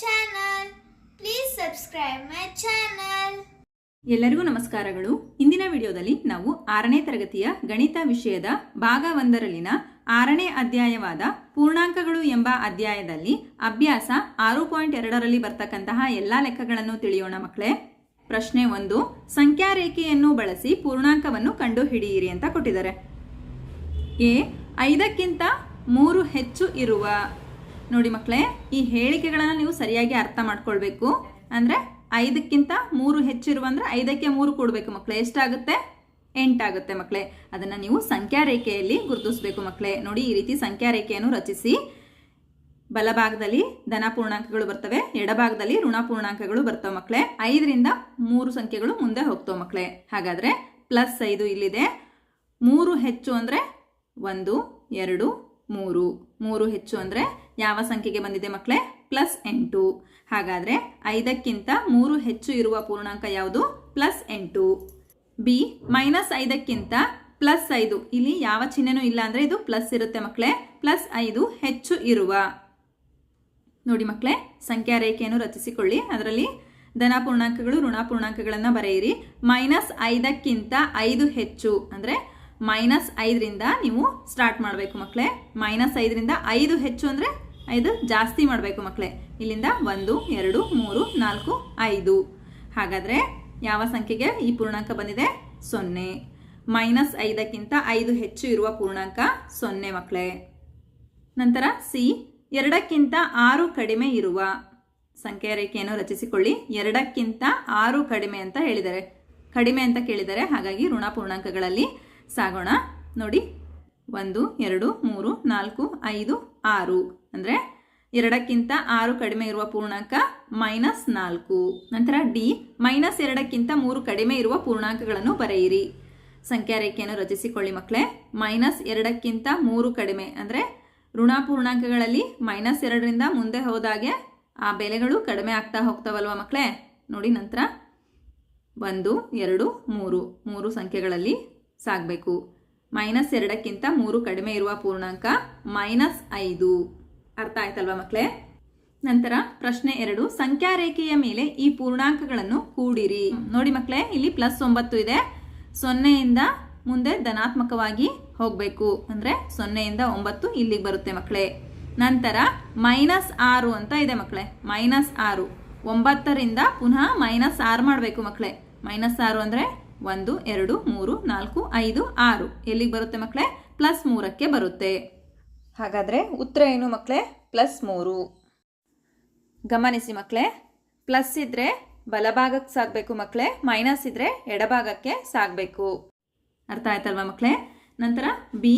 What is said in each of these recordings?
channel. Please subscribe my channel ಎಲ್ಲರಿಗೂ ನಮಸ್ಕಾರಗಳು. ಇಂದಿನ ವಿಡಿಯೋದಲ್ಲಿ ನಾವು ಆರನೇ ತರಗತಿಯ ಗಣಿತ ವಿಷಯದ ಭಾಗ ಒಂದರಲ್ಲಿನ ಆರನೇ ಅಧ್ಯಾಯವಾದ ಪೂರ್ಣಾಂಕಗಳು ಎಂಬ ಅಧ್ಯಾಯದಲ್ಲಿ ಅಭ್ಯಾಸ ಆರು ಪಾಯಿಂಟ್ ಎರಡರಲ್ಲಿ ಬರ್ತಕ್ಕಂತಹ ಎಲ್ಲ ಲೆಕ್ಕಗಳನ್ನು ತಿಳಿಯೋಣ ಮಕ್ಕಳೇ. ಪ್ರಶ್ನೆ ಒಂದು ಸಂಖ್ಯಾ ರೇಖೆಯನ್ನು ಬಳಸಿ ಪೂರ್ಣಾಂಕವನ್ನು ಕಂಡುಹಿಡಿಯಿರಿ ಅಂತ ಕೊಟ್ಟಿದ್ದಾರೆ. ಎ, ಐದಕ್ಕಿಂತ ಮೂರು ಹೆಚ್ಚು ಇರುವ ನೋಡಿ ಮಕ್ಕಳೇ, ಈ ಹೇಳಿಕೆಗಳನ್ನು ನೀವು ಸರಿಯಾಗಿ ಅರ್ಥ ಮಾಡ್ಕೊಳ್ಬೇಕು. ಅಂದ್ರೆ ಐದಕ್ಕಿಂತ ಮೂರು ಹೆಚ್ಚಿರುವ ಅಂದ್ರೆ ಐದಕ್ಕೆ ಮೂರು ಕೊಡಬೇಕು ಮಕ್ಕಳೇ. ಎಷ್ಟಾಗುತ್ತೆ? ಎಂಟಾಗುತ್ತೆ ಮಕ್ಕಳೇ. ಅದನ್ನ ನೀವು ಸಂಖ್ಯಾ ರೇಖೆಯಲ್ಲಿ ಗುರುತಿಸಬೇಕು ಮಕ್ಕಳೇ. ನೋಡಿ, ಈ ರೀತಿ ಸಂಖ್ಯಾ ರೇಖೆಯನ್ನು ರಚಿಸಿ. ಬಲಭಾಗದಲ್ಲಿ ಧನ ಪೂರ್ಣಾಂಕಗಳು ಬರ್ತವೆ, ಎಡಭಾಗದಲ್ಲಿ ಋಣ ಪೂರ್ಣಾಂಕಗಳು ಬರ್ತವೆ ಮಕ್ಕಳೇ. ಐದರಿಂದ ಮೂರು ಸಂಖ್ಯೆಗಳು ಮುಂದೆ ಹೋಗ್ತವೆ ಮಕ್ಕಳೇ. ಹಾಗಾದ್ರೆ ಪ್ಲಸ್ ಐದು ಇಲ್ಲಿದೆ. ಮೂರು ಹೆಚ್ಚು ಅಂದರೆ ಒಂದು, ಎರಡು, ಮೂರು. ಮೂರು ಹೆಚ್ಚು ಅಂದರೆ ಯಾವ ಸಂಖ್ಯೆಗೆ ಬಂದಿದೆ ಮಕ್ಕಳೇ? ಪ್ಲಸ್ ಎಂಟು. ಹಾಗಾದರೆ ಐದಕ್ಕಿಂತ ಮೂರು ಹೆಚ್ಚು ಇರುವ ಪೂರ್ಣಾಂಕ ಯಾವುದು? ಪ್ಲಸ್ ಎಂಟು. ಬಿ ಮೈನಸ್ ಐದಕ್ಕಿಂತ ಪ್ಲಸ್ ಐದು. ಇಲ್ಲಿ ಯಾವ ಚಿಹ್ನೆನೂ ಇಲ್ಲ ಅಂದರೆ ಇದು ಪ್ಲಸ್ ಇರುತ್ತೆ ಮಕ್ಕಳೇ. ಪ್ಲಸ್ ಐದು ಹೆಚ್ಚು ಇರುವ. ನೋಡಿ ಮಕ್ಕಳೇ ಸಂಖ್ಯಾ ರೇಖೆಯನ್ನು ರಚಿಸಿಕೊಳ್ಳಿ. ಅದರಲ್ಲಿ ಧನ ಪೂರ್ಣಾಂಕಗಳು ಬರೆಯಿರಿ. ಮೈನಸ್ ಐದಕ್ಕಿಂತ ಐದು ಹೆಚ್ಚು ಅಂದರೆ ಮೈನಸ್ ಐದರಿಂದ ನೀವು ಸ್ಟಾರ್ಟ್ ಮಾಡಬೇಕು ಮಕ್ಕಳೇ ಮೈನಸ್ ಐದರಿಂದ ಐದು ಹೆಚ್ಚು ಅಂದರೆ ಐದು ಜಾಸ್ತಿ ಮಾಡಬೇಕು ಮಕ್ಕಳೇ ಇಲ್ಲಿಂದ ಒಂದು, ಎರಡು, ಮೂರು, ನಾಲ್ಕು, ಐದು. ಹಾಗಾದರೆ ಯಾವ ಸಂಖ್ಯೆಗೆ ಈ ಪೂರ್ಣಾಂಕ ಬಂದಿದೆ? ಸೊನ್ನೆ. ಮೈನಸ್ ಐದಕ್ಕಿಂತ ಐದು ಹೆಚ್ಚು ಇರುವ ಪೂರ್ಣಾಂಕ ಸೊನ್ನೆ ಮಕ್ಕಳೇ ನಂತರ ಸಿ, ಎರಡಕ್ಕಿಂತ ಆರು ಕಡಿಮೆ ಇರುವ ಸಂಖ್ಯೆಯ ರೇಖೆಯನ್ನು ರಚಿಸಿಕೊಳ್ಳಿ. ಎರಡಕ್ಕಿಂತ ಆರು ಕಡಿಮೆ ಅಂತ ಹೇಳಿದ್ದಾರೆ ಕಡಿಮೆ ಅಂತ ಕೇಳಿದ್ದಾರೆ ಹಾಗಾಗಿ ಋಣ ಪೂರ್ಣಾಂಕಗಳಲ್ಲಿ ಸಾಗೋಣ. ನೋಡಿ, ಒಂದು, ಎರಡು, ಮೂರು, ನಾಲ್ಕು, ಐದು, ಆರು. ಅಂದರೆ ಎರಡಕ್ಕಿಂತ ಆರು ಕಡಿಮೆ ಇರುವ ಪೂರ್ಣಾಂಕ ಮೈನಸ್ ನಾಲ್ಕು. ನಂತರ ಡಿ, ಮೈನಸ್ ಎರಡಕ್ಕಿಂತ ಮೂರು ಕಡಿಮೆ ಇರುವ ಪೂರ್ಣಾಂಕಗಳನ್ನು ಬರೆಯಿರಿ. ಸಂಖ್ಯಾ ರೇಖೆಯನ್ನು ರಚಿಸಿಕೊಳ್ಳಿ ಮಕ್ಕಳೇ. ಮೈನಸ್ ಎರಡಕ್ಕಿಂತ ಮೂರು ಕಡಿಮೆ ಅಂದರೆ ಋಣ ಪೂರ್ಣಾಂಕಗಳಲ್ಲಿ ಮೈನಸ್ ಎರಡರಿಂದ ಮುಂದೆ ಹೋದಾಗೆ ಆ ಬೆಲೆಗಳು ಕಡಿಮೆ ಆಗ್ತಾ ಹೋಗ್ತಾವಲ್ವ ಮಕ್ಕಳೇ? ನೋಡಿ ನಂತರ ಒಂದು, ಎರಡು, ಮೂರು. ಮೂರು ಸಂಖ್ಯೆಗಳಲ್ಲಿ ಸಾಗಬೇಕು ಮೈನಸ್ ಎರಡಕ್ಕಿಂತ ಮೂರು ಕಡಿಮೆ ಇರುವ ಪೂರ್ಣಾಂಕ ಮೈನಸ್ ಐದು. ಅರ್ಥ ಆಯ್ತಲ್ವಾ ಮಕ್ಕಳೇ ನಂತರ ಪ್ರಶ್ನೆ ಎರಡು. ಸಂಖ್ಯಾ ರೇಖೆಯ ಮೇಲೆ ಈ ಪೂರ್ಣಾಂಕಗಳನ್ನು ಕೂಡಿರಿ. ನೋಡಿ ಮಕ್ಕಳೇ ಇಲ್ಲಿ ಪ್ಲಸ್ ಒಂಬತ್ತು ಇದೆ. ಸೊನ್ನೆಯಿಂದ ಮುಂದೆ ಧನಾತ್ಮಕವಾಗಿ ಹೋಗಬೇಕು. ಅಂದರೆ ಸೊನ್ನೆಯಿಂದ ಒಂಬತ್ತು ಇಲ್ಲಿಗೆ ಬರುತ್ತೆ ಮಕ್ಕಳೇ ನಂತರ ಮೈನಸ್ ಆರು ಅಂತ ಇದೆ ಮಕ್ಕಳೇ ಮೈನಸ್ ಆರು. ಒಂಬತ್ತರಿಂದ ಪುನಃ ಮೈನಸ್ ಆರು ಮಾಡಬೇಕು ಮಕ್ಕಳೇ ಮೈನಸ್ ಆರು ಅಂದರೆ ಒಂದು, ಎರಡು, ಮೂರು, ನಾಲ್ಕು, ಐದು, ಆರು. ಎಲ್ಲಿಗೆ ಬರುತ್ತೆ ಮಕ್ಕಳೇ? ಪ್ಲಸ್ ಮೂರಕ್ಕೆ ಬರುತ್ತೆ. ಹಾಗಾದರೆ ಉತ್ತರ ಏನು ಮಕ್ಕಳೇ? ಪ್ಲಸ್ ಮೂರು. ಗಮನಿಸಿ ಮಕ್ಕಳೇ, ಪ್ಲಸ್ ಇದ್ದರೆ ಬಲಭಾಗಕ್ಕೆ ಸಾಗಬೇಕು ಮಕ್ಕಳೇ, ಮೈನಸ್ ಇದ್ದರೆ ಎಡಭಾಗಕ್ಕೆ ಸಾಗಬೇಕು ಅರ್ಥ ಆಯ್ತಲ್ವಾ ಮಕ್ಕಳೇ? ನಂತರ ಬಿ,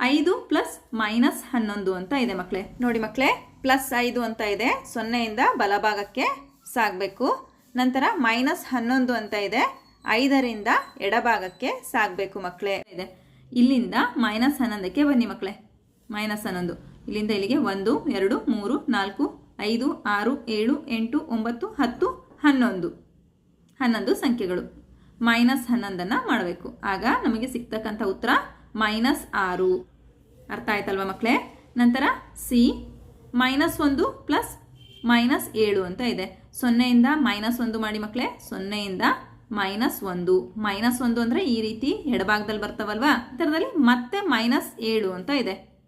ಐದು ಪ್ಲಸ್ ಮೈನಸ್ ಹನ್ನೊಂದು ಅಂತ ಇದೆ ಮಕ್ಕಳೇ. ನೋಡಿ ಮಕ್ಕಳೇ, ಪ್ಲಸ್ ಐದು ಅಂತ ಇದೆ, ಸೊನ್ನೆಯಿಂದ ಬಲಭಾಗಕ್ಕೆ ಸಾಗಬೇಕು ನಂತರ ಮೈನಸ್ ಹನ್ನೊಂದು ಅಂತ ಇದೆ ಐದರಿಂದ ಎಡಭಾಗಕ್ಕೆ ಸಾಗಬೇಕು ಮಕ್ಕಳೇ. ಇದೆ. ಇಲ್ಲಿಂದ ಮೈನಸ್ ಹನ್ನೊಂದಕ್ಕೆ ಬನ್ನಿ ಮಕ್ಕಳೇ. ಮೈನಸ್ ಹನ್ನೊಂದು. ಇಲ್ಲಿಂದ ಇಲ್ಲಿಗೆ ಒಂದು, ಎರಡು, ಮೂರು, ನಾಲ್ಕು, ಐದು, ಆರು, ಏಳು, ಎಂಟು, ಒಂಬತ್ತು, ಹತ್ತು, ಹನ್ನೊಂದು. ಹನ್ನೊಂದು ಸಂಖ್ಯೆಗಳು. ಮೈನಸ್ ಹನ್ನೊಂದನ್ನು ಮಾಡಬೇಕು. ಆಗ ನಮಗೆ ಸಿಗ್ತಕ್ಕಂಥ ಉತ್ತರ ಮೈನಸ್ ಆರು. ಅರ್ಥ ಆಯ್ತಲ್ವ ಮಕ್ಕಳೇ? ನಂತರ ಸಿ ಮೈನಸ್ ಒಂದು ಪ್ಲಸ್ ಮೈನಸ್ ಏಳು ಅಂತ ಇದೆ. ಸೊನ್ನೆಯಿಂದ ಮೈನಸ್ ಒಂದು ಮಾಡಿ ಮಕ್ಕಳೇ. ಸೊನ್ನೆಯಿಂದ ಮೈನಸ್ ಒಂದು. ಮೈನಸ್ ಒಂದು ಅಂದರೆ ಈ ರೀತಿ ಎಡಭಾಗದಲ್ಲಿ ಬರ್ತಾವಲ್ವಾ? ಥರದಲ್ಲಿ ಮತ್ತೆ ಮೈನಸ್ ಏಳು ಅಂತ ಇದೆ.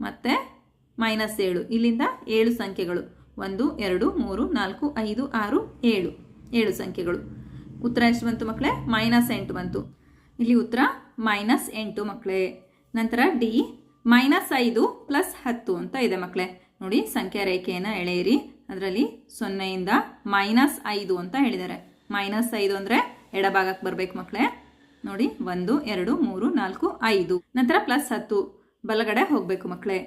ಮತ್ತೆ ಮೈನಸ್ ಏಳು. ಇಲ್ಲಿಂದ ಏಳು ಸಂಖ್ಯೆಗಳು. ಒಂದು, ಎರಡು, ಮೂರು, ನಾಲ್ಕು, ಐದು, ಆರು, ಏಳು. ಏಳು ಸಂಖ್ಯೆಗಳು. ಉತ್ತರ ಎಷ್ಟು ಬಂತು ಮಕ್ಕಳೇ? ಮೈನಸ್ ಎಂಟು ಬಂತು. ಇಲ್ಲಿ ಉತ್ತರ ಮೈನಸ್ ಎಂಟು ಮಕ್ಕಳೇ. ನಂತರ ಡಿ, ಮೈನಸ್ ಐದು ಪ್ಲಸ್ ಹತ್ತು ಅಂತ ಇದೆ ಮಕ್ಕಳೇ. ನೋಡಿ ಸಂಖ್ಯಾ ರೇಖೆಯನ್ನು ಎಳೆಯಿರಿ. ಅದರಲ್ಲಿ ಸೊನ್ನೆಯಿಂದ ಮೈನಸ್ ಐದು ಅಂತ ಹೇಳಿದ್ದಾರೆ. ಮೈನಸ್ ಐದು ಅಂದರೆ ಎಡಭಾಗಕ್ಕೆ ಬರಬೇಕು ಮಕ್ಕಳೇ ನೋಡಿ, ಒಂದು, ಎರಡು, ಮೂರು, ನಾಲ್ಕು, ಐದು. ನಂತರ ಪ್ಲಸ್ ಹತ್ತು. ಬಲಗಡೆ ಹೋಗಬೇಕು ಮಕ್ಕಳೇ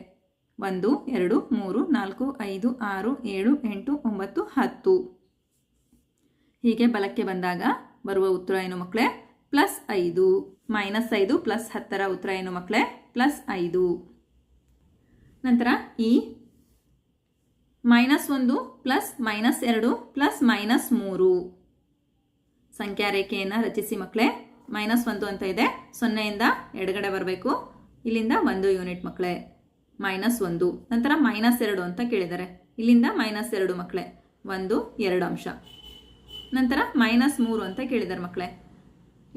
ಒಂದು, ಎರಡು, ಮೂರು, ನಾಲ್ಕು, ಐದು, ಆರು, ಏಳು, ಎಂಟು, ಒಂಬತ್ತು, ಹತ್ತು. ಹೀಗೆ ಬಲಕ್ಕೆ ಬಂದಾಗ ಬರುವ ಉತ್ತರ ಏನು ಮಕ್ಕಳೇ ಪ್ಲಸ್ ಐದು. ಮೈನಸ್ ಐದು, ಪ್ಲಸ್ ಹತ್ತರ ಉತ್ತರ ಏನು ಮಕ್ಕಳೇ ಪ್ಲಸ್ ಐದು. ನಂತರ ಈ ಮೈನಸ್ ಒಂದು, ಪ್ಲಸ್ ಮೈನಸ್ ಎರಡು, ಪ್ಲಸ್ ಮೈನಸ್ ಮೂರು. ಸಂಖ್ಯಾ ರೇಖೆಯನ್ನು ರಚಿಸಿ ಮಕ್ಕಳೇ ಮೈನಸ್ ಒಂದು ಅಂತ ಇದೆ. ಸೊನ್ನೆಯಿಂದ ಎಡಗಡೆ ಬರಬೇಕು. ಇಲ್ಲಿಂದ ಒಂದು ಯೂನಿಟ್ ಮಕ್ಕಳೇ ಮೈನಸ್ ಒಂದು. ನಂತರ ಮೈನಸ್ ಎರಡು ಅಂತ ಕೇಳಿದ್ದಾರೆ ಇಲ್ಲಿಂದ ಮೈನಸ್ ಎರಡು ಮಕ್ಕಳೇ ಒಂದು, ಎರಡು ಅಂಶ. ನಂತರ ಮೈನಸ್ ಮೂರು ಅಂತ ಕೇಳಿದ್ದಾರೆ ಮಕ್ಕಳೇ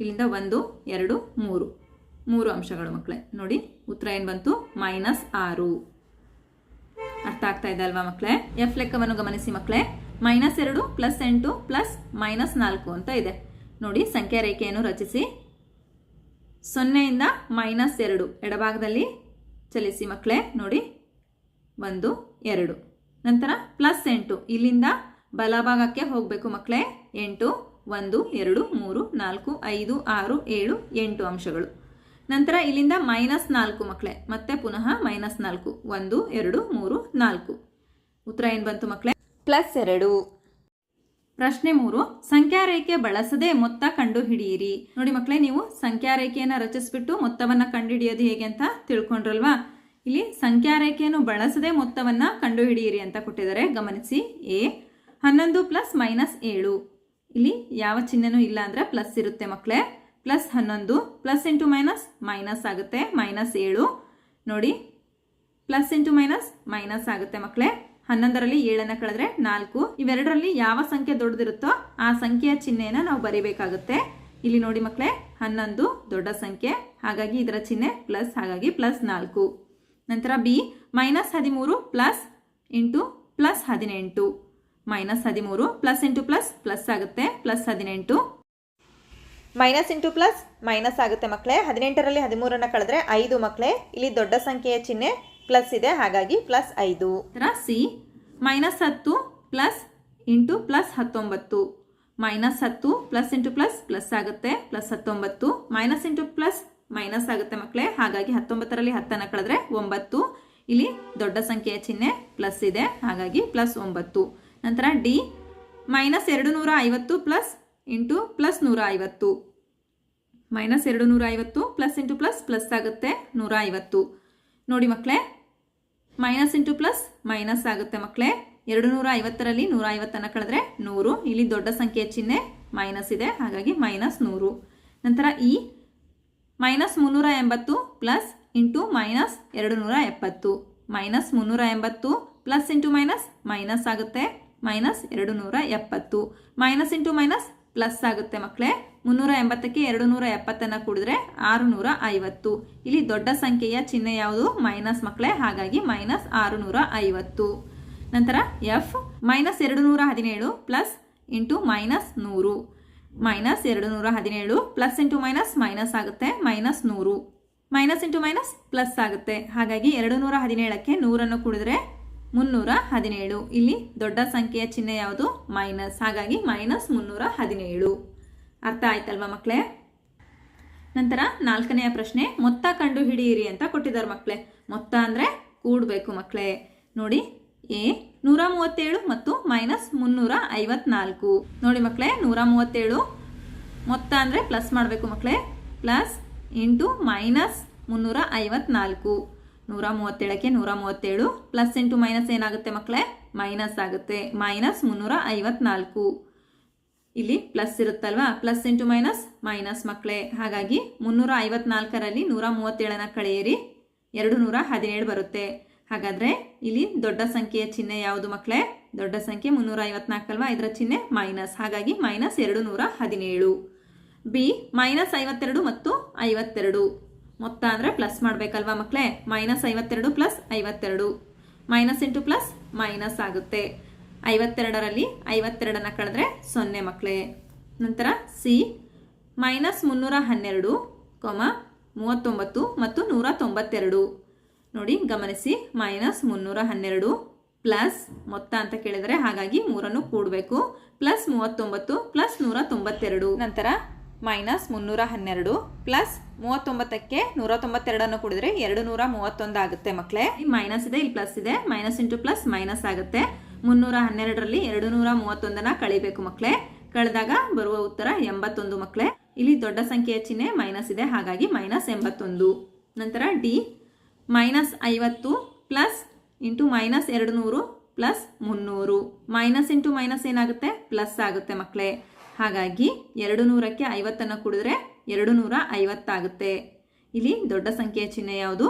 ಇಲ್ಲಿಂದ ಒಂದು, ಎರಡು, ಮೂರು. ಮೂರು ಅಂಶಗಳು ಮಕ್ಕಳೇ ನೋಡಿ, ಉತ್ತರ ಏನು ಬಂತು? ಮೈನಸ್ ಆರು. ಅರ್ಥ ಆಗ್ತಾ ಇದೆ ಅಲ್ವಾ ಮಕ್ಕಳೇ ಎಫ್ ಲೆಕ್ಕವನ್ನು ಗಮನಿಸಿ ಮಕ್ಕಳೇ ಮೈನಸ್ ಎರಡು ಪ್ಲಸ್ ಎಂಟು ಪ್ಲಸ್ ಮೈನಸ್ ನಾಲ್ಕು ಅಂತ ಇದೆ. ನೋಡಿ, ಸಂಖ್ಯಾ ರೇಖೆಯನ್ನು ರಚಿಸಿ. ಸೊನ್ನೆಯಿಂದ ಮೈನಸ್ ಎರಡು. ಎಡಭಾಗದಲ್ಲಿ ಚಲಿಸಿ ಮಕ್ಕಳೇ, ನೋಡಿ. ಒಂದು, ಎರಡು. ನಂತರ ಪ್ಲಸ್ ಎಂಟು. ಇಲ್ಲಿಂದ ಬಲಭಾಗಕ್ಕೆ ಹೋಗಬೇಕು ಮಕ್ಕಳೇ. ಎಂಟು, ಒಂದು, ಎರಡು, ಮೂರು, ನಾಲ್ಕು, ಐದು, ಆರು, ಏಳು, ಎಂಟು ಅಂಶಗಳು. ನಂತರ ಇಲ್ಲಿಂದ ಮೈನಸ್ ನಾಲ್ಕು ಮಕ್ಕಳೇ. ಮತ್ತೆ ಪುನಃ ಮೈನಸ್ ನಾಲ್ಕು. ಒಂದು, ಎರಡು, ಮೂರು, ನಾಲ್ಕು. ಉತ್ತರ ಏನು ಬಂತು ಮಕ್ಕಳೇ? ಪ್ಲಸ್ ಎರಡು. ಪ್ರಶ್ನೆ ಮೂರು ಸಂಖ್ಯಾ ರೇಖೆ ಬಳಸದೆ ಮೊತ್ತ ಕಂಡು ಹಿಡಿಯಿರಿ ನೋಡಿ ಮಕ್ಕಳೇ, ನೀವು ಸಂಖ್ಯಾ ರೇಖೆಯನ್ನು ರಚಿಸ್ಬಿಟ್ಟು ಮೊತ್ತವನ್ನ ಕಂಡುಹಿಡಿಯೋದು ಹೇಗೆ ಅಂತ ತಿಳ್ಕೊಂಡ್ರಲ್ವಾ? ಇಲ್ಲಿ ಸಂಖ್ಯಾ ರೇಖೆಯನ್ನು ಬಳಸದೆ ಮೊತ್ತವನ್ನ ಕಂಡು ಹಿಡಿಯಿರಿ ಅಂತ ಕೊಟ್ಟಿದ್ದಾರೆ. ಗಮನಿಸಿ, ಎ, ಹನ್ನೊಂದು ಪ್ಲಸ್ ಮೈನಸ್ ಏಳು. ಇಲ್ಲಿ ಯಾವ ಚಿಹ್ನೆನೂ ಇಲ್ಲ ಅಂದ್ರೆ ಪ್ಲಸ್ ಇರುತ್ತೆ ಮಕ್ಕಳೇ. ಪ್ಲಸ್ ಹನ್ನೊಂದು, ಪ್ಲಸ್ ಇಂಟು ಮೈನಸ್ ಮೈನಸ್ ಆಗುತ್ತೆ ಮೈನಸ್ ಏಳು. ನೋಡಿ, ಪ್ಲಸ್ ಇಂಟು ಮೈನಸ್ ಮೈನಸ್ ಆಗುತ್ತೆ ಮಕ್ಕಳೇ. ಹನ್ನೊಂದರಲ್ಲಿ ಏಳನ್ನ ಕಳೆದ್ರೆ ನಾಲ್ಕು. ಇವೆರಡರಲ್ಲಿ ಯಾವ ಸಂಖ್ಯೆ ದೊಡ್ಡದಿರುತ್ತೋ ಆ ಸಂಖ್ಯೆಯ ಚಿಹ್ನೆಯನ್ನ ನಾವು ಬರಿಬೇಕಾಗುತ್ತೆ. ಇಲ್ಲಿ ನೋಡಿ ಮಕ್ಕಳೇ, ಹನ್ನೊಂದು ದೊಡ್ಡ ಸಂಖ್ಯೆ, ಹಾಗಾಗಿ ಇದರ ಚಿಹ್ನೆ ಪ್ಲಸ್, ಹಾಗಾಗಿ ಪ್ಲಸ್ ನಾಲ್ಕು. ನಂತರ ಬಿ, ಮೈನಸ್ ಹದಿಮೂರು ಪ್ಲಸ್ ಇಂಟು ಪ್ಲಸ್ ಹದಿನೆಂಟು. ಮೈನಸ್ ಹದಿಮೂರು ಪ್ಲಸ್ ಇಂಟು ಪ್ಲಸ್ ಪ್ಲಸ್ ಆಗುತ್ತೆ, ಪ್ಲಸ್ ಹದಿನೆಂಟು. ಮೈನಸ್ ಇಂಟು ಪ್ಲಸ್ ಮೈನಸ್ ಆಗುತ್ತೆ ಮಕ್ಕಳೇ, ಹದಿನೆಂಟರಲ್ಲಿ ಹದಿಮೂರನ್ನು ಕಳೆದ್ರೆ ಐದು ಮಕ್ಕಳೇ. ಇಲ್ಲಿ ದೊಡ್ಡ ಸಂಖ್ಯೆಯ ಚಿಹ್ನೆ ಪ್ಲಸ್ ಇದೆ, ಹಾಗಾಗಿ ಪ್ಲಸ್ ಐದು. ಸಿ, ಮೈನಸ್ ಹತ್ತು ಪ್ಲಸ್ ಇಂಟು ಪ್ಲಸ್ ಹತ್ತೊಂಬತ್ತು. ಮೈನಸ್ ಹತ್ತು ಪ್ಲಸ್ ಇಂಟು ಪ್ಲಸ್ ಪ್ಲಸ್ ಆಗುತ್ತೆ, ಪ್ಲಸ್ ಹತ್ತೊಂಬತ್ತು. ಮೈನಸ್ ಇಂಟು ಪ್ಲಸ್ ಮೈನಸ್ ಆಗುತ್ತೆ ಮಕ್ಕಳೇ, ಹಾಗಾಗಿ ಹತ್ತೊಂಬತ್ತರಲ್ಲಿ ಹತ್ತನ್ನು ಕಳೆದ್ರೆ ಒಂಬತ್ತು. ಇಲ್ಲಿ ದೊಡ್ಡ ಸಂಖ್ಯೆಯ ಚಿಹ್ನೆ ಪ್ಲಸ್ ಇದೆ, ಹಾಗಾಗಿ ಪ್ಲಸ್ ಒಂಬತ್ತು. ನಂತರ ಡಿ, ಮೈನಸ್ ಎರಡು ನೂರ ಐವತ್ತು ಪ್ಲಸ್ ಇಂಟು ಪ್ಲಸ್ ನೂರ ಐವತ್ತು. ಮೈನಸ್ ಎರಡು ನೂರ ಐವತ್ತು ಪ್ಲಸ್ ಇಂಟು ಪ್ಲಸ್ ಪ್ಲಸ್ ಆಗುತ್ತೆ ನೂರ ಐವತ್ತು. ನೋಡಿ ಮಕ್ಕಳೇ ಮೈನಸ್ ಇಂಟು ಪ್ಲಸ್ ಮೈನಸ್ ಆಗುತ್ತೆ ಮಕ್ಕಳೇ ಎರಡು ನೂರ ಐವತ್ತರಲ್ಲಿ ನೂರ ಐವತ್ತನ್ನು ಕಳೆದ್ರೆ ನೂರು. ಇಲ್ಲಿ ದೊಡ್ಡ ಸಂಖ್ಯೆಯ ಚಿಹ್ನೆ ಮೈನಸ್ ಇದೆ. ಹಾಗಾಗಿ ಮೈನಸ್ ನೂರು. ನಂತರ ಈ ಮೈನಸ್ ಮುನ್ನೂರ ಎಂಬತ್ತು ಪ್ಲಸ್ ಇಂಟು ಮೈನಸ್ ಎರಡು ನೂರ ಎಪ್ಪತ್ತು. ಮೈನಸ್ ಮುನ್ನೂರ ಎಂಬತ್ತು ಪ್ಲಸ್ ಇಂಟು ಮೈನಸ್ ಮೈನಸ್ ಆಗುತ್ತೆ. ಮೈನಸ್ ಎರಡು ನೂರ ಎಪ್ಪತ್ತು. ಮೈನಸ್ ಇಂಟು ಮೈನಸ್ ಪ್ಲಸ್ ಆಗುತ್ತೆ ಮಕ್ಕಳೇ ಮುನ್ನೂರ ಎಂಬತ್ತಕ್ಕೆ ಎರಡು ನೂರ ಎಪ್ಪತ್ತನ್ನು ಕೂಡಿದ್ರೆ ಆರುನೂರ ಐವತ್ತು ಇಲ್ಲಿ ದೊಡ್ಡ ಸಂಖ್ಯೆಯ ಚಿಹ್ನೆ ಯಾವುದು? ಮೈನಸ್ ಮಕ್ಕಳೇ, ಹಾಗಾಗಿ ಮೈನಸ್ ಆರು ನೂರ ಐವತ್ತು ನಂತರ ಎಫ್ ಮೈನಸ್ ಎರಡು ನೂರ ಹದಿನೇಳು ಪ್ಲಸ್ ಇಂಟು ಮೈನಸ್ ನೂರು. ಮೈನಸ್ ಎರಡು ನೂರ ಹದಿನೇಳು ಪ್ಲಸ್ ಇಂಟು ಮೈನಸ್ ಮೈನಸ್ ಆಗುತ್ತೆ, ಮೈನಸ್ ನೂರು. ಮೈನಸ್ ಇಂಟು ಮೈನಸ್ ಪ್ಲಸ್ ಆಗುತ್ತೆ, ಹಾಗಾಗಿ ಎರಡು ನೂರ ಹದಿನೇಳಕ್ಕೆ ನೂರನ್ನು ಕೂಡಿದ್ರೆ ಮುನ್ನೂರ ಹದಿನೇಳು ಇಲ್ಲಿ ದೊಡ್ಡ ಸಂಖ್ಯೆಯ ಚಿಹ್ನೆ ಯಾವುದು? ಮೈನಸ್, ಹಾಗಾಗಿ ಮೈನಸ್ ಮುನ್ನೂರ ಹದಿನೇಳು ಅರ್ಥ ಆಯ್ತಲ್ವಾ ಮಕ್ಕಳೇ ನಂತರ ನಾಲ್ಕನೆಯ ಪ್ರಶ್ನೆ, ಮೊತ್ತ ಕಂಡು ಹಿಡಿಯಿರಿ ಅಂತ ಕೊಟ್ಟಿದ್ದಾರೆ ಮಕ್ಕಳೇ ಮೊತ್ತ ಅಂದರೆ ಕೂಡಬೇಕು ಮಕ್ಕಳೇ ನೋಡಿ, ಎ ನೂರ ಮೂವತ್ತೇಳು ಮತ್ತು ಮೈನಸ್ ಮುನ್ನೂರ ಐವತ್ನಾಲ್ಕು. ನೋಡಿ ಮಕ್ಕಳೇ ನೂರ ಮೂವತ್ತೇಳು ಮೊತ್ತ ಅಂದರೆ ಪ್ಲಸ್ ಮಾಡಬೇಕು ಮಕ್ಕಳೇ ಪ್ಲಸ್ ಇಂಟು ಮೈನಸ್ ಮುನ್ನೂರ ಐವತ್ನಾಲ್ಕು. ನೂರ ಮೂವತ್ತೇಳಕ್ಕೆ ನೂರ ಮೂವತ್ತೇಳು. ಪ್ಲಸ್ ಇಂಟು ಮೈನಸ್ ಏನಾಗುತ್ತೆ ಮಕ್ಕಳೇ ಮೈನಸ್ ಆಗುತ್ತೆ. ಮೈನಸ್ ಮುನ್ನೂರ ಐವತ್ನಾಲ್ಕು. ಇಲ್ಲಿ ಪ್ಲಸ್ ಇರುತ್ತಲ್ವಾ? ಪ್ಲಸ್ ಇಂಟು ಮೈನಸ್ ಮೈನಸ್ ಮಕ್ಕಳೇ ಹಾಗಾಗಿ ಮುನ್ನೂರ ಐವತ್ನಾಲ್ಕರಲ್ಲಿ ನೂರ ಮೂವತ್ತೇಳನ ಕಳೆಯಿರಿ. ಎರಡು ನೂರ ಹದಿನೇಳು ಬರುತ್ತೆ. ಹಾಗಾದರೆ ಇಲ್ಲಿ ದೊಡ್ಡ ಸಂಖ್ಯೆಯ ಚಿಹ್ನೆ ಯಾವುದು ಮಕ್ಕಳೇ ದೊಡ್ಡ ಸಂಖ್ಯೆ ಮುನ್ನೂರ ಐವತ್ನಾಲ್ಕಲ್ವಾ ಇದರ ಚಿಹ್ನೆ ಮೈನಸ್ ಹಾಗಾಗಿ ಮೈನಸ್ ಎರಡು ನೂರ ಹದಿನೇಳು ಬಿ ಮೈನಸ್ ಐವತ್ತೆರಡು ಮತ್ತು ಐವತ್ತೆರಡು. ಮೊತ್ತ ಅಂದರೆ ಪ್ಲಸ್ ಮಾಡಬೇಕಲ್ವಾ ಮಕ್ಕಳೇ ಮೈನಸ್ ಐವತ್ತೆರಡು ಪ್ಲಸ್ ಐವತ್ತೆರಡು. ಮೈನಸ್ ಇಂಟು ಪ್ಲಸ್ ಮೈನಸ್ ಆಗುತ್ತೆ. ಐವತ್ತೆರಡರಲ್ಲಿ ಐವತ್ತೆರಡನ್ನ ಕಳೆದ್ರೆ ಸೊನ್ನೆ ಮಕ್ಕಳೇ ನಂತರ ಸಿ, ಮೈನಸ್ ಮುನ್ನೂರ ಹನ್ನೆರಡು, ಕೊಮ, ಮೂವತ್ತೊಂಬತ್ತು ಮತ್ತು ನೂರ ತೊಂಬತ್ತೆರಡು. ನೋಡಿ, ಗಮನಿಸಿ, ಮೈನಸ್ ಮುನ್ನೂರ ಹನ್ನೆರಡು ಪ್ಲಸ್ ಮೊತ್ತ ಅಂತ ಕೇಳಿದರೆ ಹಾಗಾಗಿ ಮೂರನ್ನು ಕೂಡಬೇಕು. ಪ್ಲಸ್ ಮೂವತ್ತೊಂಬತ್ತು ಪ್ಲಸ್ ನೂರ ತೊಂಬತ್ತೆರಡು. ನಂತರ ಮೈನಸ್ ಮುನ್ನೂರ ಹನ್ನೆರಡು ಪ್ಲಸ್ ಮೂವತ್ತೊಂಬತ್ತಕ್ಕೆ ನೂರ ತೊಂಬತ್ತೆರಡನ್ನು ಕೂಡಿದ್ರೆ ಎರಡು ನೂರ ಮೂವತ್ತೊಂದು ಆಗುತ್ತೆ ಮಕ್ಕಳೇ ಮೈನಸ್ ಇದೆ, ಇಲ್ಲಿ ಪ್ಲಸ್ ಇದೆ. ಮೈನಸ್ ಇಂಟು ಪ್ಲಸ್ ಮೈನಸ್ ಆಗುತ್ತೆ. ಮುನ್ನೂರ ಹನ್ನೆರಡರಲ್ಲಿ ಎರಡು ನೂರ ಮೂವತ್ತೊಂದನ್ನ ಕಳಿಬೇಕು ಮಕ್ಕಳೇ. ಕಳೆದಾಗ ಬರುವ ಉತ್ತರ ಎಂಬತ್ತೊಂದು ಮಕ್ಕಳೇ. ಇಲ್ಲಿ ದೊಡ್ಡ ಸಂಖ್ಯೆಯ ಚಿಹ್ನೆ ಮೈನಸ್ ಇದೆ, ಹಾಗಾಗಿ ಮೈನಸ್ ಎಂಬತ್ತೊಂದು. ನಂತರ ಡಿ ಮೈನಸ್ ಐವತ್ತು ಪ್ಲಸ್ ಇಂಟು ಮೈನಸ್ ಎರಡು ನೂರು ಪ್ಲಸ್ ಮುನ್ನೂರು. ಮೈನಸ್ ಇಂಟು ಮೈನಸ್ ಏನಾಗುತ್ತೆ? ಪ್ಲಸ್ ಆಗುತ್ತೆ ಮಕ್ಕಳೇ. ಹಾಗಾಗಿ ಎರಡು ನೂರಕ್ಕೆ ಐವತ್ತನ್ನು ಕುಡಿದ್ರೆ ಎರಡು ನೂರ ಐವತ್ತಾಗುತ್ತೆ. ಇಲ್ಲಿ ದೊಡ್ಡ ಸಂಖ್ಯೆಯ ಚಿಹ್ನೆ ಯಾವುದು?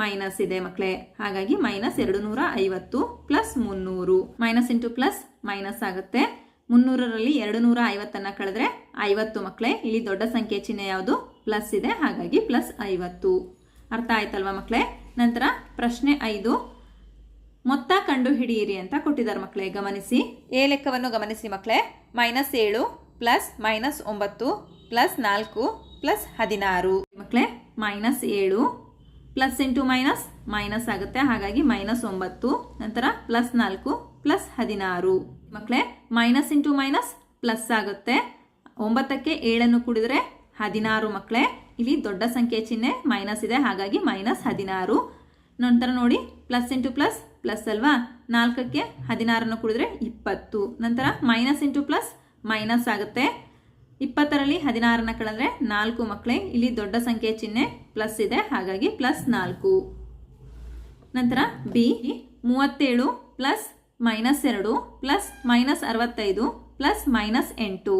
ಮೈನಸ್ ಇದೆ ಮಕ್ಕಳೇ ಹಾಗಾಗಿ ಮೈನಸ್ ಎರಡು ನೂರ ಐವತ್ತು ಪ್ಲಸ್ ಮುನ್ನೂರು. ಮೈನಸ್ ಇಂಟು ಪ್ಲಸ್ ಮೈನಸ್ ಆಗುತ್ತೆ. ಮುನ್ನೂರರಲ್ಲಿ ಎರಡು ನೂರ ಐವತ್ತನ್ನು ಕಳೆದ್ರೆ ಐವತ್ತು ಮಕ್ಕಳೇ ಇಲ್ಲಿ ದೊಡ್ಡ ಸಂಖ್ಯೆ ಚಿಹ್ನೆ ಯಾವುದು? ಪ್ಲಸ್ ಇದೆ. ಹಾಗಾಗಿ ಪ್ಲಸ್ ಐವತ್ತು. ಅರ್ಥ ಆಯ್ತಲ್ವಾ ಮಕ್ಕಳೇ ನಂತರ ಪ್ರಶ್ನೆ ಐದು. ಮೊತ್ತ ಕಂಡು ಹಿಡಿಯಿರಿ ಅಂತ ಕೊಟ್ಟಿದ್ದಾರೆ ಮಕ್ಕಳೇ ಗಮನಿಸಿ. ಎ ಲೆಕ್ಕವನ್ನು ಗಮನಿಸಿ ಮಕ್ಕಳೇ ಮೈನಸ್ ಏಳು ಪ್ಲಸ್ ಮೈನಸ್ ಒಂಬತ್ತು ಪ್ಲಸ್ ನಾಲ್ಕು ಪ್ಲಸ್ ಹದಿನಾರು. ಮಕ್ಕಳೇ ಮೈನಸ್ ಏಳು ಪ್ಲಸ್ ಇಂಟು ಮೈನಸ್ ಮೈನಸ್ ಆಗುತ್ತೆ. ಹಾಗಾಗಿ ಮೈನಸ್ ಒಂಬತ್ತು, ನಂತರ ಪ್ಲಸ್ ನಾಲ್ಕು, ಪ್ಲಸ್ ಹದಿನಾರು. ಮಕ್ಕಳೇ ಮೈನಸ್ ಇಂಟು ಮೈನಸ್ ಪ್ಲಸ್ ಆಗುತ್ತೆ. ಒಂಬತ್ತಕ್ಕೆ ಏಳನ್ನು ಕುಡಿದ್ರೆ ಹದಿನಾರು ಮಕ್ಕಳೇ ಇಲ್ಲಿ ದೊಡ್ಡ ಸಂಖ್ಯೆ ಚಿಹ್ನೆ ಮೈನಸ್ ಇದೆ. ಹಾಗಾಗಿ ಮೈನಸ್ ಹದಿನಾರು. ನಂತರ ನೋಡಿ, ಪ್ಲಸ್ ಇಂಟು ಪ್ಲಸ್ ಪ್ಲಸ್ ಅಲ್ವಾ? ನಾಲ್ಕಕ್ಕೆ ಹದಿನಾರನ್ನು ಕುಡಿದ್ರೆ ಇಪ್ಪತ್ತು. ನಂತರ ಮೈನಸ್ ಇಂಟು ಪ್ಲಸ್, ಮೈನಸ್ ಆಗುತ್ತೆ. ಇಪ್ಪತ್ತರಲ್ಲಿ ಹದಿನಾರನ್ನ ಕಳೆದ್ರೆ ನಾಲ್ಕು ಮಕ್ಕಳೇ. ಇಲ್ಲಿ ದೊಡ್ಡ ಸಂಖ್ಯೆ ಚಿಹ್ನೆ ಪ್ಲಸ್ ಇದೆ. ಹಾಗಾಗಿ ಪ್ಲಸ್ ನಾಲ್ಕು. ನಂತರ ಬಿ ಮೂವತ್ತೇಳು ಪ್ಲಸ್ ಮೈನಸ್ ಎರಡು ಪ್ಲಸ್ ಮೈನಸ್ ಅರವತ್ತೈದು ಪ್ಲಸ್ ಮೈನಸ್ ಎಂಟು.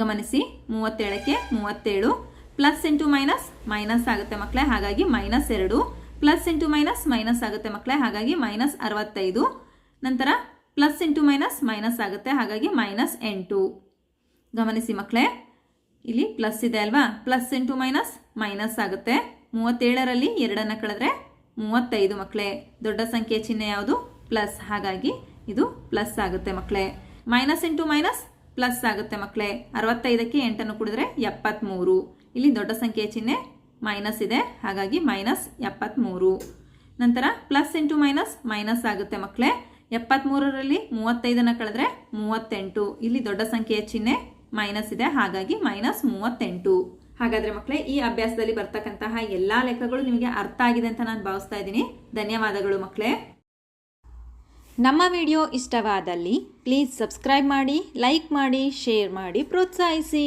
ಗಮನಿಸಿ, ಮೂವತ್ತೇಳಕ್ಕೆ ಮೂವತ್ತೇಳು ಪ್ಲಸ್ ಇಂಟು ಮೈನಸ್ ಮೈನಸ್ ಆಗುತ್ತೆ ಮಕ್ಕಳೇ. ಹಾಗಾಗಿ ಮೈನಸ್ ಎರಡು ಪ್ಲಸ್ ಇಂಟು ಮೈನಸ್ ಮೈನಸ್ ಆಗುತ್ತೆ ಮಕ್ಕಳೇ. ಹಾಗಾಗಿ ಮೈನಸ್ ಅರವತ್ತೈದು. ನಂತರ ಪ್ಲಸ್ ಇಂಟು ಮೈನಸ್ ಮೈನಸ್ ಆಗುತ್ತೆ. ಹಾಗಾಗಿ ಮೈನಸ್ ಎಂಟು. ಗಮನಿಸಿ ಮಕ್ಕಳೇ. ಇಲ್ಲಿ ಪ್ಲಸ್ ಇದೆ ಅಲ್ವಾ? ಪ್ಲಸ್ ಇಂಟು ಮೈನಸ್ ಮೈನಸ್ ಆಗುತ್ತೆ. ಮೂವತ್ತೇಳರಲ್ಲಿ ಎರಡನ್ನು ಕಳೆದ್ರೆ ಮೂವತ್ತೈದು ಮಕ್ಕಳೇ. ದೊಡ್ಡ ಸಂಖ್ಯೆ ಚಿಹ್ನೆ ಯಾವುದು? ಪ್ಲಸ್ ಹಾಗಾಗಿ ಇದು ಪ್ಲಸ್ ಆಗುತ್ತೆ ಮಕ್ಕಳೇ. ಮೈನಸ್ ಇಂಟು ಮೈನಸ್ ಪ್ಲಸ್ ಆಗುತ್ತೆ ಮಕ್ಕಳೇ. ಅರವತ್ತೈದಕ್ಕೆ ಎಂಟನ್ನು ಕುಡಿದ್ರೆ ಎಪ್ಪತ್ತ್ಮೂರು ಇಲ್ಲಿ ದೊಡ್ಡ ಸಂಖ್ಯೆ ಚಿಹ್ನೆ ಮೈನಸ್ ಇದೆ. ಹಾಗಾಗಿ ಮೈನಸ್ ಎಪ್ಪತ್ತ್ಮೂರು ನಂತರ ಪ್ಲಸ್ ಇಂಟು ಮೈನಸ್ ಮೈನಸ್ ಆಗುತ್ತೆ ಮಕ್ಕಳೇ. ಎಪ್ಪತ್ತ್ಮೂರರಲ್ಲಿ ಮೂವತ್ತೈದನ್ನು ಕಳೆದ್ರೆ ಮೂವತ್ತೆಂಟು. ಇಲ್ಲಿ ದೊಡ್ಡ ಸಂಖ್ಯೆಯ ಚಿಹ್ನೆ ಮೈನಸ್ ಇದೆ, ಹಾಗಾಗಿ ಮೈನಸ್ ಮೂವತ್ತೆಂಟು. ಹಾಗಾದ್ರೆ ಮಕ್ಕಳೇ ಈ ಅಭ್ಯಾಸದಲ್ಲಿ ಬರ್ತಕ್ಕಂತಹ ಎಲ್ಲಾ ಲೆಕ್ಕಗಳು ನಿಮಗೆ ಅರ್ಥ ಆಗಿದೆ ಅಂತ ನಾನು ಭಾವಿಸ್ತಾ ಇದ್ದೀನಿ. ಧನ್ಯವಾದಗಳು ಮಕ್ಕಳೇ ನಮ್ಮ ವಿಡಿಯೋ ಇಷ್ಟವಾದಲ್ಲಿ ಪ್ಲೀಸ್ ಸಬ್ಸ್ಕ್ರೈಬ್ ಮಾಡಿ ಲೈಕ್ ಮಾಡಿ ಶೇರ್ ಮಾಡಿ, ಪ್ರೋತ್ಸಾಹಿಸಿ.